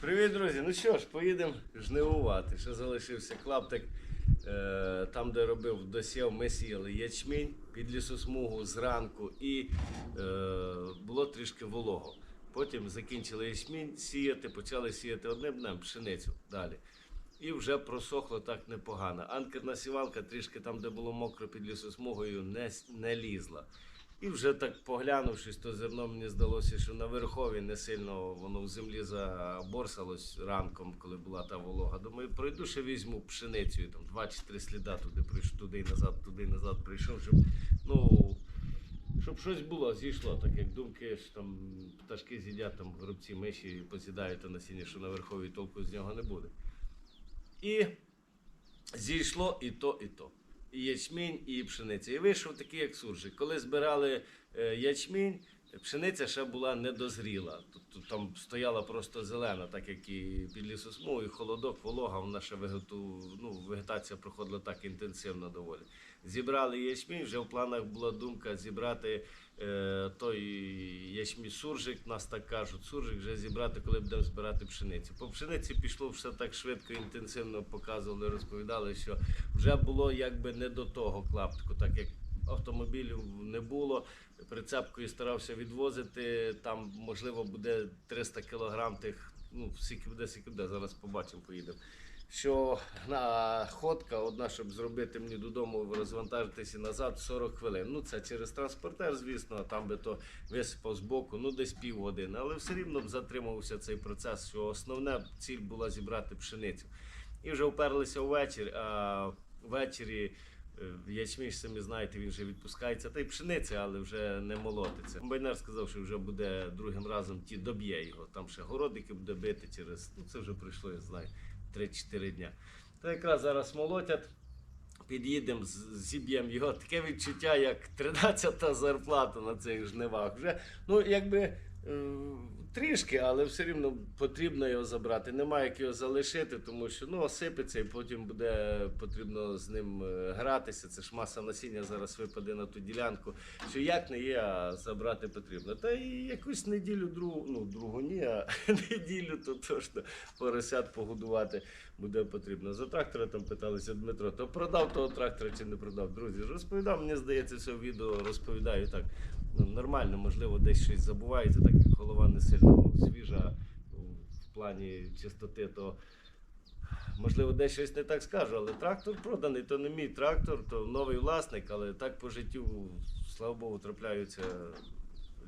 Привіт, друзі! Ну що ж, поїдемо жнивувати. Ще залишився клаптик. Е, там, де робив досів, ми сіяли ячмінь під лісосмугу зранку і е, було трішки волого. Потім закінчили ячмінь сіяти, почали сіяти одним днем пшеницю далі. І вже просохло так непогано. Анкерна сівалка трішки там, де було мокро під лісосмугою, не, не лізла. І вже так поглянувшись, то зерно мені здалося, що на верхові не сильно воно в землі заборсалось ранком, коли була та волога. Думаю, пройду ще візьму пшеницю, там два чи три сліда туди прийшов, туди і назад, туди і назад прийшов, щоб ну. Щоб щось було, зійшло, так як думки, що там пташки з'їдять, там горобці миші посідають то насіння, що на верховій толку з нього не буде. І зійшло і то, і то. Ячмінь, і пшениця. І вийшов такий, як суржик. Коли збирали е, ячмінь, пшениця ще була недозріла. Тобто там стояла просто зелена, так як і під лісосму, і холодок, волога, вона ще вегету, ну, вегетація проходила так інтенсивно доволі. Зібрали ячмінь, вже в планах була думка зібрати той ячмінь суржик, нас так кажуть, суржик вже зібрати, коли будемо збирати пшеницю. По пшениці пішло все так швидко, інтенсивно показували, розповідали, що вже було якби не до того клаптику, так як автомобілів не було. Прицепкою старався відвозити. Там можливо буде 300 кілограм тих. Ну, скільки буде, скільки буде, зараз побачимо, поїдемо. Що на ходка, одна, щоб зробити мені додому, розвантажитися назад 40 хвилин. Ну, це через транспортер, звісно, а там би то висипав з боку, ну десь півгодини. Але все рівно б затримався цей процес, що основна ціль була зібрати пшеницю. І вже вперлися ввечері, а ввечері е, ячмінь, самі знаєте, він вже відпускається. Та й пшениця, але вже не молотиться. Комбайнер сказав, що вже буде другим разом ті доб'є його. Там ще городики буде бити через. Ну це вже пройшло, я знаю, 3-4 дня. Та якраз зараз молотять. Під'їдемо, зіб'ємо його. Таке відчуття, як 13-та зарплата на цих жнивах. Вже, ну, якби е, трішки, але все рівно потрібно його забрати. Немає як його залишити, тому що ну, осипеться і потім буде потрібно з ним е, гратися. Це ж маса насіння зараз випаде на ту ділянку. Що як не є, а забрати потрібно. Та і якусь неділю другу, ну другу ні, а неділю то точно поросят погодувати буде потрібно. За трактора там питалися Дмитро, то продав того трактора чи не продав. Друзі, розповідав, мені здається, це в відео розповідаю так. Ну, нормально, можливо, десь щось забувається, так як голова не сильно свіжа ну, в плані чистоти, то можливо десь щось не так скажу, але трактор проданий, то не мій трактор, то новий власник, але так по життю, слава Богу, трапляються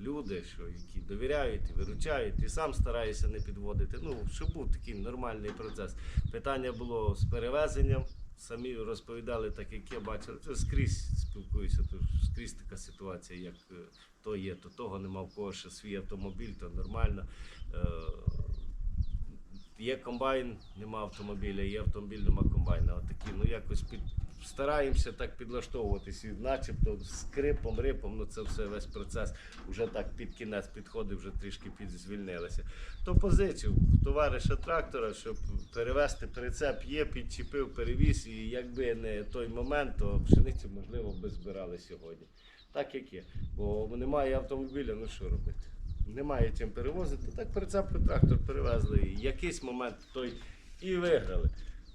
люди, що які довіряють і виручають, і сам стараюся не підводити. Ну, щоб був такий нормальний процес. Питання було з перевезенням. Самі розповідали, так як я бачив, це скрізь спілкуюся, то скрізь така ситуація, як е, то є, то того нема в кого ще свій автомобіль, то нормально. Е, Є комбайн, нема автомобіля, є автомобіль, нема комбайна. Отакі, ну якось під, стараємося так підлаштовуватись, і начебто скрипом, рипом, ну це все весь процес вже так під кінець підходив, вже трішки підзвільнилися. То позицію товариша трактора, щоб перевезти прицеп, є, підчепив, перевіз, і якби не той момент, то пшеницю, можливо, би збирали сьогодні. Так як є. Бо немає автомобіля, ну що робити? Немає чим перевозити. Так прицепку трактор перевезли. І якийсь момент той і виграли.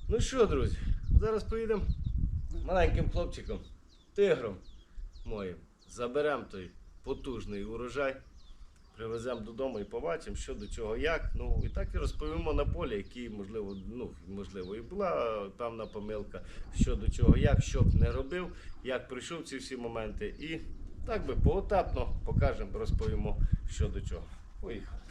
Ну що, друзі, зараз поїдемо маленьким хлопчиком, тигром моїм. Заберемо той потужний урожай, привеземо додому і побачимо, що до чого, як. Ну і так і розповімо на полі, які, можливо, ну, можливо, і була певна помилка, що до чого, як, що б не робив, як пройшов ці всі моменти. І так би поетапно покажемо, розповімо, що до чого. Поїхали.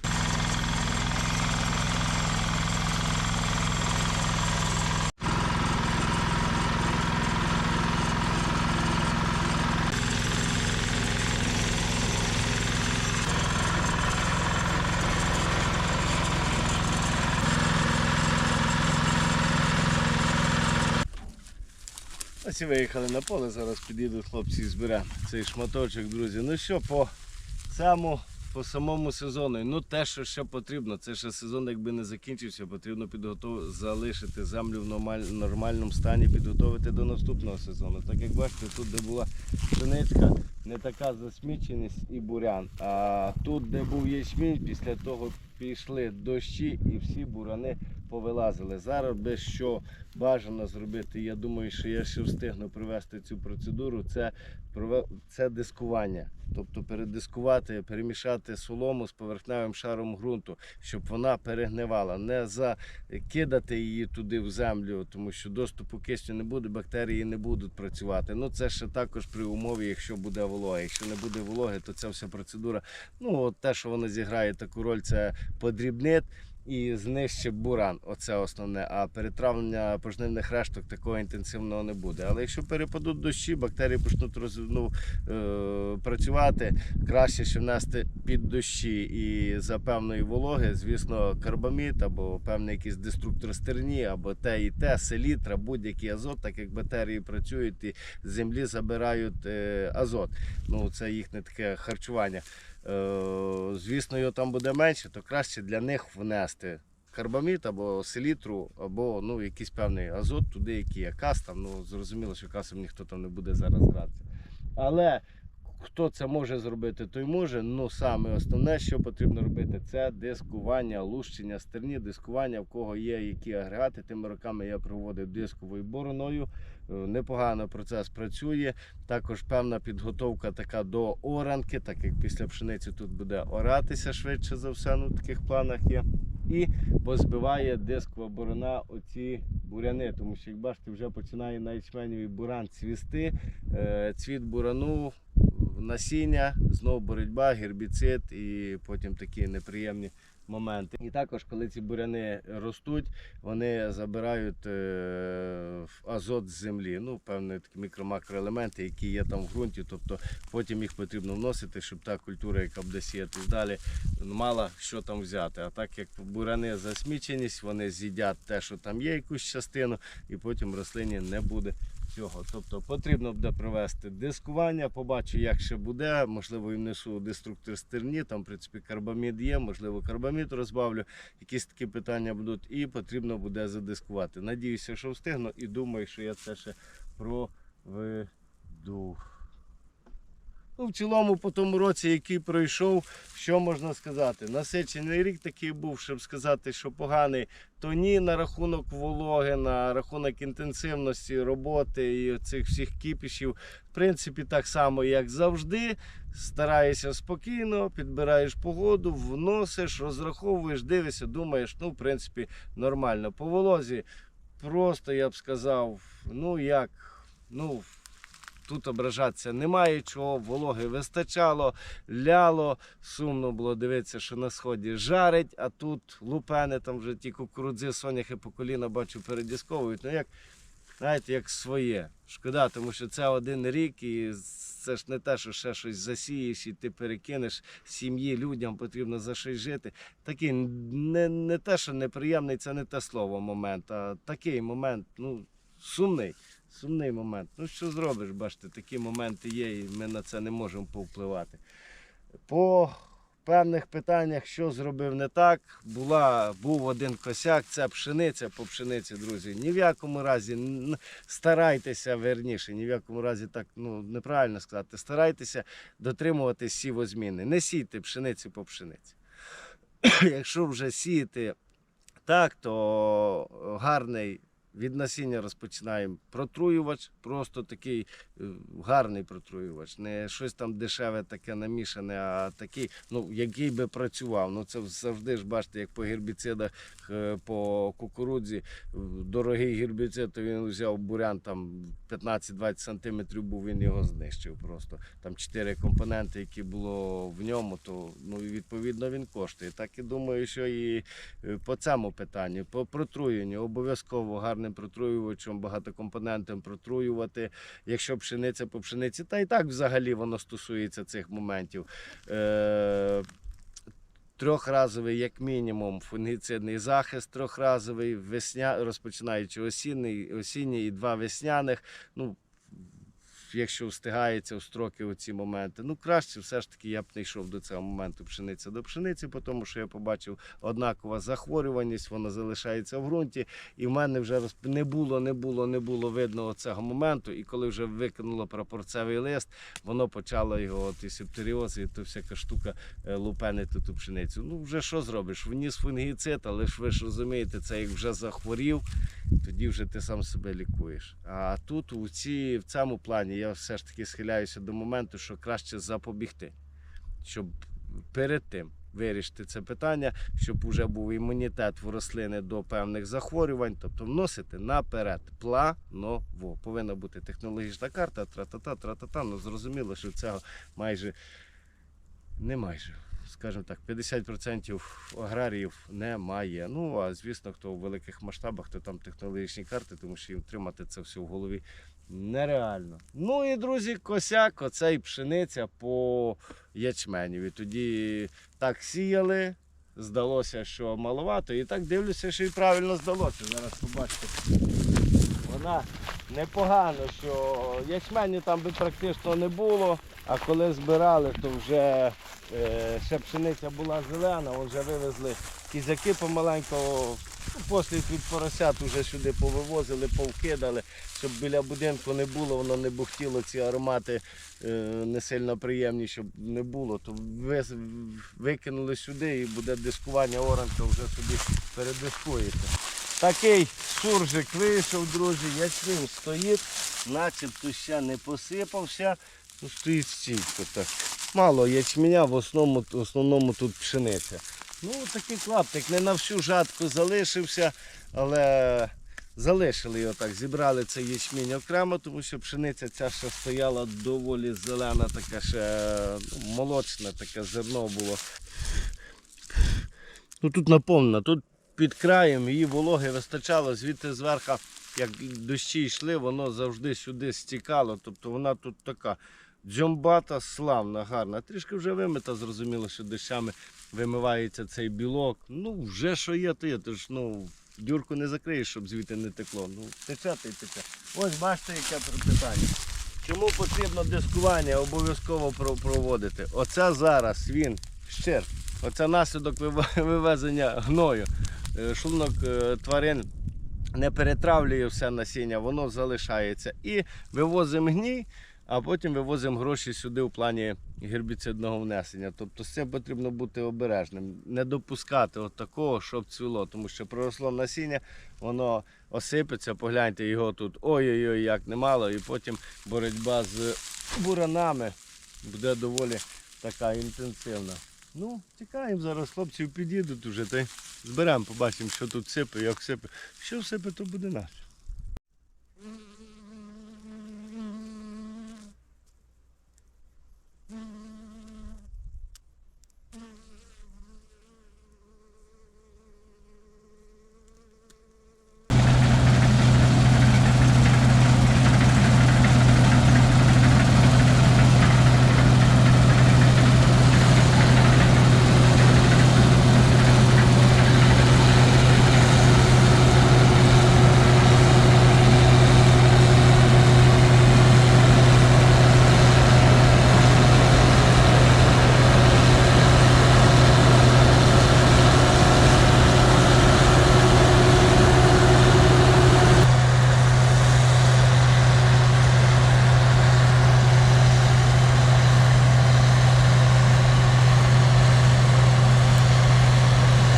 Ось і виїхали на поле, зараз підійдуть хлопці і зберемо цей шматочок, друзі. Ну що, по самому, по самому сезону, ну те, що ще потрібно, це ще сезон, якби не закінчився, потрібно підготов... залишити землю в нормаль... нормальному стані, підготовити до наступного сезону. Так як бачите, тут де була пшеничка, не така засміченість і бурян. А тут, де був ячмінь, після того пішли дощі і всі бурани повилазили. Зараз би що бажано зробити, я думаю, що я ще встигну провести цю процедуру, це, це дискування. Тобто передискувати, перемішати солому з поверхневим шаром ґрунту, щоб вона перегнивала. Не закидати її туди в землю, тому що доступу кисню не буде, бактерії не будуть працювати. Ну це ще також при умові, якщо буде волога. Якщо не буде вологи, то ця вся процедура. Ну от те, що вона зіграє таку роль, це подрібнить. І знищить буран, оце основне. А перетравлення пожнивних решток такого інтенсивного не буде. Але якщо перепадуть дощі, бактерії почнуть роз, ну, е, працювати, краще ще внести під дощі і за певної вологи, звісно, карбамід або певний якийсь деструктор стерні, або те і те, селітра, будь-який азот, так як бактерії працюють і з землі забирають е, азот. Ну, це їхнє таке харчування. Е, звісно, його там буде менше, то краще для них внести карбамід або селітру, або ну, якийсь певний азот туди, який є кас там. Ну, зрозуміло, що касом ніхто там не буде зараз грати. Але хто це може зробити, той може. Ну саме основне, що потрібно робити, це дискування, лущення стерні, дискування, в кого є які агрегати. Тими роками я проводив дисковою бороною. Е, Непогано процес працює. Також певна підготовка така до оранки, так як після пшениці тут буде оратися швидше за все, ну в таких планах є. І позбиває дискова борона оці буряни, тому що, як бачите, вже починає на ячменевий буран цвісти. Е, Цвіт бурану, насіння, знову боротьба, гербіцид і потім такі неприємні моменти. І також, коли ці буряни ростуть, вони забирають е, азот з землі. Ну, певні такі мікро-макроелементи, які є там в ґрунті. Тобто потім їх потрібно вносити, щоб та культура, яка буде сіятись далі, мала що там взяти. А так як буряни засміченість, вони з'їдять те, що там є, якусь частину, і потім рослині не буде. Цього. Тобто потрібно буде провести дискування, побачу, як ще буде. Можливо, і внесу деструктор стерні, там, в принципі, карбамід є, можливо, карбамід розбавлю. Якісь такі питання будуть, і потрібно буде задискувати. Надіюся, що встигну, і думаю, що я це ще проведу. Ну, в цілому, по тому році, який пройшов, що можна сказати? Насичений рік такий був, щоб сказати, що поганий, то ні на рахунок вологи, на рахунок інтенсивності роботи і цих всіх кіпішів. В принципі, так само, як завжди. Стараєшся спокійно, підбираєш погоду, вносиш, розраховуєш, дивишся, думаєш, ну, в принципі, нормально. По волозі просто я б сказав, ну як, ну. Тут ображатися немає чого, вологи вистачало, ляло, сумно було дивитися, що на сході жарить, а тут лупени, там вже ті кукурудзи, соняхи по коліна бачу передісковують. Ну як, знаєте, як своє. Шкода, тому що це один рік, і це ж не те, що ще щось засієш і ти перекинеш сім'ї, людям потрібно за щось жити. Такий не, не те, що неприємний, це не те слово момент, а такий момент, ну, сумний. Сумний момент. Ну що зробиш, бачите, такі моменти є, і ми на це не можемо повпливати. По певних питаннях, що зробив не так, була, був один косяк, це пшениця по пшениці, друзі. Ні в якому разі старайтеся, верніше, ні в якому разі так ну, неправильно сказати, старайтеся дотримуватись сівозміни. Не сійте пшениці по пшениці. Якщо вже сіяти так, то гарний від насіння розпочинаємо протруювач, просто такий е, гарний протруювач, не щось там дешеве, таке намішане, а такий, ну, який би працював. Ну це завжди ж бачите, як по гербіцидах, е, по кукурудзі, е, дорогий гербіцид, то він взяв бурян там 15-20 сантиметрів був, він його знищив просто. Там чотири компоненти, які було в ньому, то ну, відповідно він коштує. Так і думаю, що і по цьому питанню, по протруєнню, обов'язково гарним протруювачем, багатокомпонентним протруювати, якщо пшениця по пшениці, та і так взагалі воно стосується цих моментів. Е- Трьохразовий, як мінімум, фунгіцидний захист, трьохразовий, весня, розпочинаючи осінній, осінній і два весняних. Ну, якщо встигається в строки у ці моменти. Ну, краще все ж таки я б не йшов до цього моменту пшениця до пшениці, тому що я побачив однакова захворюваність, вона залишається в ґрунті. І в мене вже розп... не було, не було, не було видно цього моменту. І коли вже викинуло прапорцевий лист, воно почало його, от септеріоз, і то всяка штука е, лупенити ту пшеницю. Ну, вже що зробиш? Вніс фунгіцид, але ж ви ж розумієте, це як вже захворів, тоді вже ти сам себе лікуєш. А тут у ці, в цьому плані я все ж таки схиляюся до моменту, що краще запобігти, щоб перед тим вирішити це питання, щоб вже був імунітет в рослини до певних захворювань, тобто вносити наперед планово. Повинна бути технологічна карта, тра-та-та, тра-та-та. Ну зрозуміло, що цього майже не майже. Скажімо так, 50% аграріїв немає. Ну а звісно, хто у великих масштабах, то там технологічні карти, тому що їм тримати це все в голові нереально. Ну і друзі, косяк, оцей пшениця по ячменю. І тоді так сіяли, здалося, що маловато, і так дивлюся, що і правильно здалося. Зараз побачите. Вона непогано, що ячменю там би практично не було, а коли збирали, то вже е, ще пшениця була зелена, вже вивезли кізяки помаленько, послід від поросят вже сюди повивозили, повкидали, щоб біля будинку не було, воно не бухтіло, ці аромати е, не сильно приємні, щоб не було, то вис- викинули сюди і буде дискування оранка вже собі передискується. Такий суржик вийшов, друзі, ячмінь стоїть, начебто ще не посипався, ну, стоїть стійко так. Мало ячменя, в основному, в основному тут пшениця. Ну, такий клаптик, не на всю жатку залишився, але залишили його так. Zібрали цей ячмінь окремо, тому що пшениця ця ще стояла доволі зелена, така ще ну, молочне таке зерно було. Ну тут наповнено, тут під краєм її вологи вистачало, звідти зверху, як дощі йшли, воно завжди сюди стікало. Тобто вона тут така джомбата, славна, гарна. Трішки вже вимита, зрозуміло, що дощами вимивається цей білок. Ну, вже що є, то є. Ти ж ну, дюрку не закриєш, щоб звідти не текло. Ну, тече та й тече. Ось бачите, яке питання. Чому потрібно дискування обов'язково проводити? Оце зараз він щир. Оце наслідок вивезення гною. Е, Шлунок е, тварин не перетравлює все насіння, воно залишається. І вивозимо гній, а потім вивозимо гроші сюди в плані гербіцидного внесення. Тобто з цим потрібно бути обережним, не допускати от такого, щоб цвіло, тому що проросло насіння, воно осипеться, погляньте його тут ой-ой-ой, як немало, і потім боротьба з буранами буде доволі така інтенсивна. Ну, чекаємо зараз, хлопців під'їдуть уже, та й зберемо, побачимо, що тут сипе, як сипе. Що сипе, то буде наше.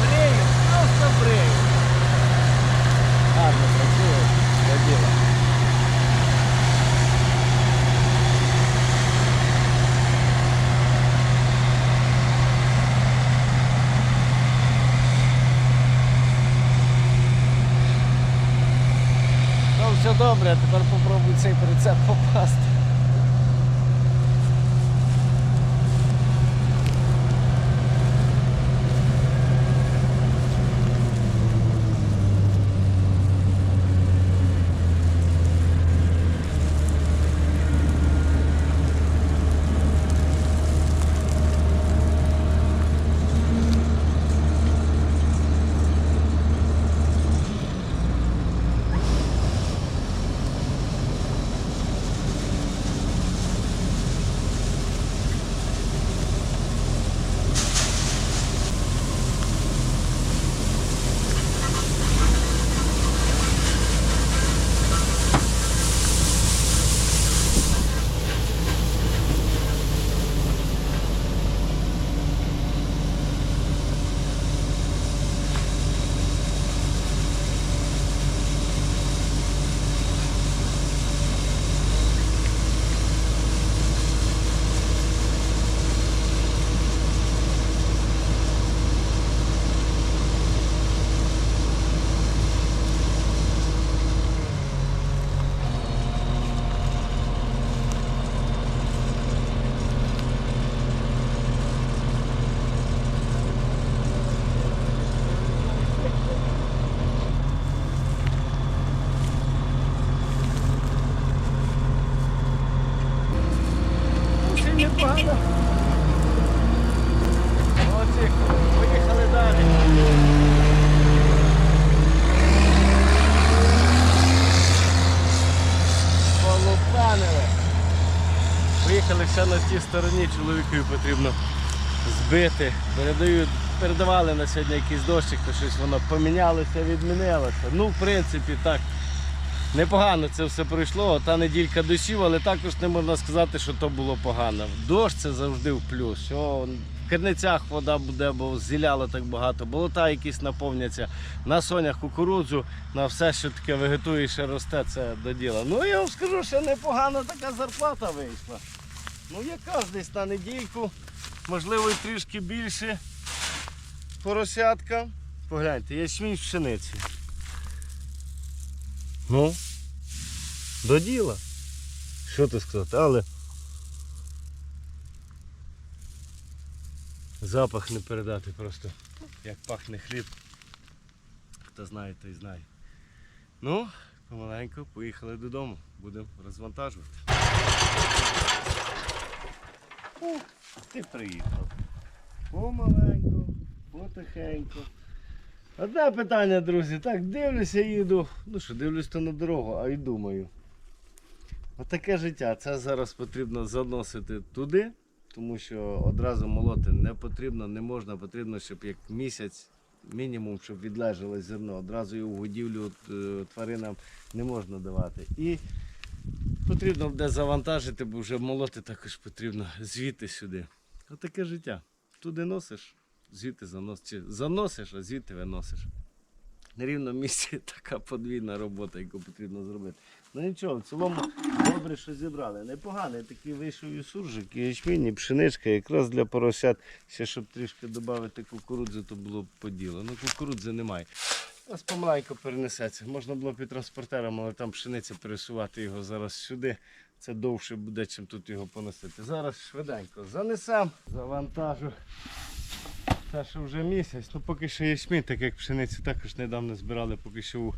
Брею, просто брею. Гарно працює, це діло. Ну, все добре, а тепер попробуй цей прицеп попасти. Ще на тій стороні чоловікові потрібно збити. Передають, передавали на сьогодні якийсь дощик, то щось воно помінялося, відмінилося. Ну, в принципі, так. Непогано це все пройшло. Та неділька дощів, але також не можна сказати, що то було погано. Дощ це завжди в плюс. Що в Керницях вода буде, бо зіляло так багато, болота якісь наповняться. На сонях кукурудзу, на все, що таке вегетує, ще росте, це до діла. Ну я вам скажу, що непогана така зарплата вийшла. Ну яка ж десь на недільку, можливо, і трішки більше. Поросятка. Погляньте, ячмінь з пшениці. Ну, до діла. Що ти сказати, але запах не передати просто, як пахне хліб. Хто знає, той знає. Ну, помаленьку поїхали додому, будемо розвантажувати. О, ти приїхав. Помаленьку, потихеньку. Одне питання, друзі. Так, дивлюся, їду. Ну що, дивлюсь то на дорогу, а й думаю. Отаке життя. Це зараз потрібно заносити туди, тому що одразу молоти не потрібно, не можна. Потрібно, щоб як місяць, мінімум, щоб відлежалось зерно. Одразу його в годівлю е, тваринам не можна давати. І потрібно буде завантажити, бо вже молоти також потрібно звідти сюди. Отаке життя. Туди носиш, звідти заносиш. Чи заносиш, а звідти виносиш. На рівному місці така подвійна робота, яку потрібно зробити. Ну нічого, в цілому добре, що зібрали. Непоганий такий вийшов і суржик, і ячмінь, і пшеничка, якраз для поросят, ще щоб трішки додати кукурудзи, то було б по ділу. Ну кукурудзи немає. Ось помаленьку перенесеться. Можна було під транспортером, але там пшениця пересувати його зараз сюди. Це довше буде, чим тут його поносити. Зараз швиденько занесемо, завантажу. Те, що вже місяць, ну поки що ячмінь, так як пшеницю також недавно збирали, поки що в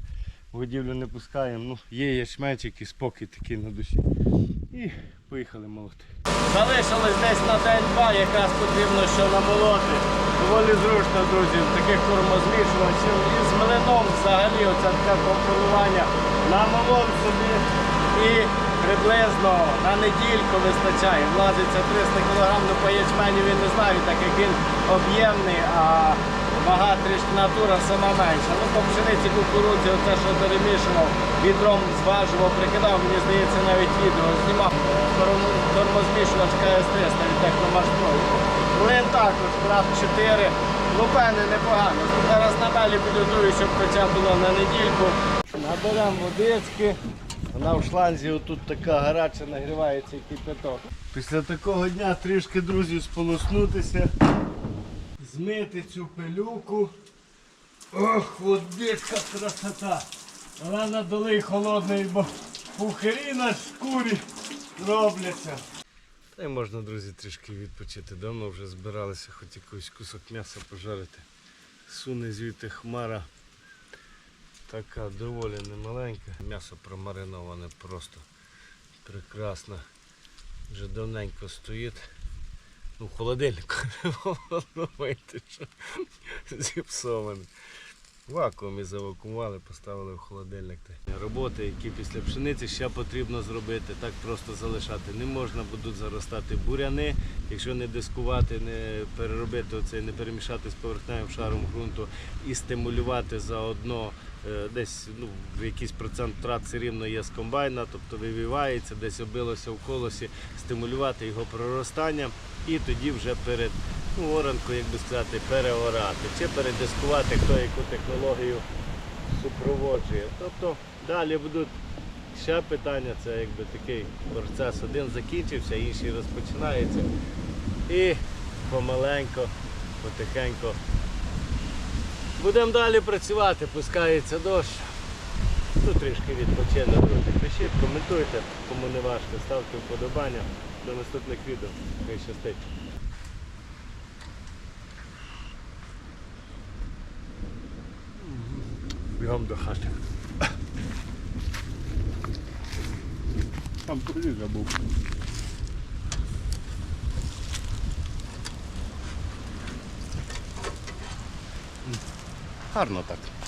годівлю не пускаємо. Ну, є ячменчик і спокій такий на душі. І поїхали молоти. Залишилось десь на день-два, якраз потрібно що намолоти. Доволі зручно, друзі, таких кормозмішувачів. І з млином взагалі оце таке компонування. Намолов собі і приблизно на недільку вистачає. Влазиться 300 кг, ну по ячменю він не знаю, так як він об'ємний, а вага трішки натура сама менша. Ну по пшениці кукурудзі, оце що перемішував, відром зважував, прикидав, мені здається, навіть відео знімав. Торм- Тормозмішувач КС-300 від техномашстрою. Млин також, крат 4. Ну, певне, непогано. Зараз на далі підготую, щоб хоча було на недільку. Наберемо водички. Вона в шланзі отут така гаряча, нагрівається кипяток. Після такого дня трішки, друзі, сполоснутися, змити цю пилюку. Ох, водичка красота. Вона надали холодної, бо пухирі на шкурі робляться. Та й можна, друзі, трішки відпочити. Давно вже збиралися хоч якийсь кусок м'яса пожарити. Суне звідти хмара. Така доволі немаленька. М'ясо промариноване просто прекрасно. Вже давненько стоїть. Ну, холодильник. Думаєте, що зіпсоване. Вакуумі завакумували, поставили в холодильник. Роботи, які після пшениці ще потрібно зробити, так просто залишати. Не можна будуть заростати буряни, якщо не дискувати, не переробити оце, не перемішати з поверхневим шаром ґрунту і стимулювати заодно е, десь ну, в якийсь процент втрат все рівно є з комбайна, тобто вивівається, десь обилося в колосі, стимулювати його проростання і тоді вже перед ну, як би сказати, переорати чи передискувати, хто яку технологію супроводжує. Тобто далі будуть ще питання, це якби такий процес. Один закінчився, інший розпочинається. І помаленько, потихеньку будемо далі працювати, пускається дощ. Ну, трішки відпочине, друзі. Пишіть, коментуйте, кому не важко, ставте вподобання. До наступних відео. Хай щастить. wjechałem do chaty. Tam kolega był. Harno tak.